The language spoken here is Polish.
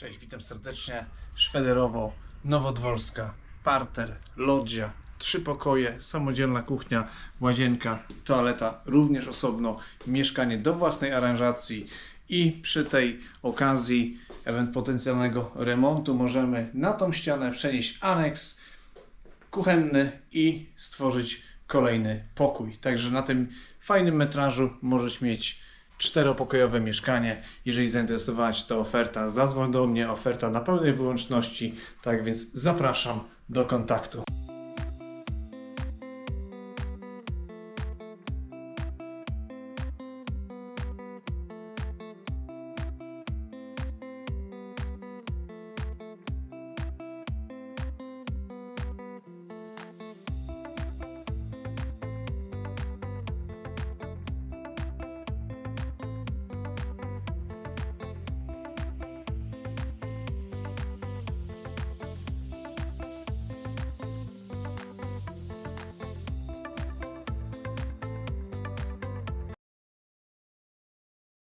Cześć, witam serdecznie. Szwederowo, Nowodworska, parter, loggia, trzy pokoje, samodzielna kuchnia, łazienka, toaleta również osobno, mieszkanie do własnej aranżacji i przy tej okazji event potencjalnego remontu możemy na tą ścianę przenieść aneks kuchenny i stworzyć kolejny pokój. Także na tym fajnym metrażu możesz mieć czteropokojowe mieszkanie. Jeżeli zainteresowała Cię ta oferta, zadzwoń do mnie. Oferta na pełnej wyłączności. Tak więc zapraszam do kontaktu.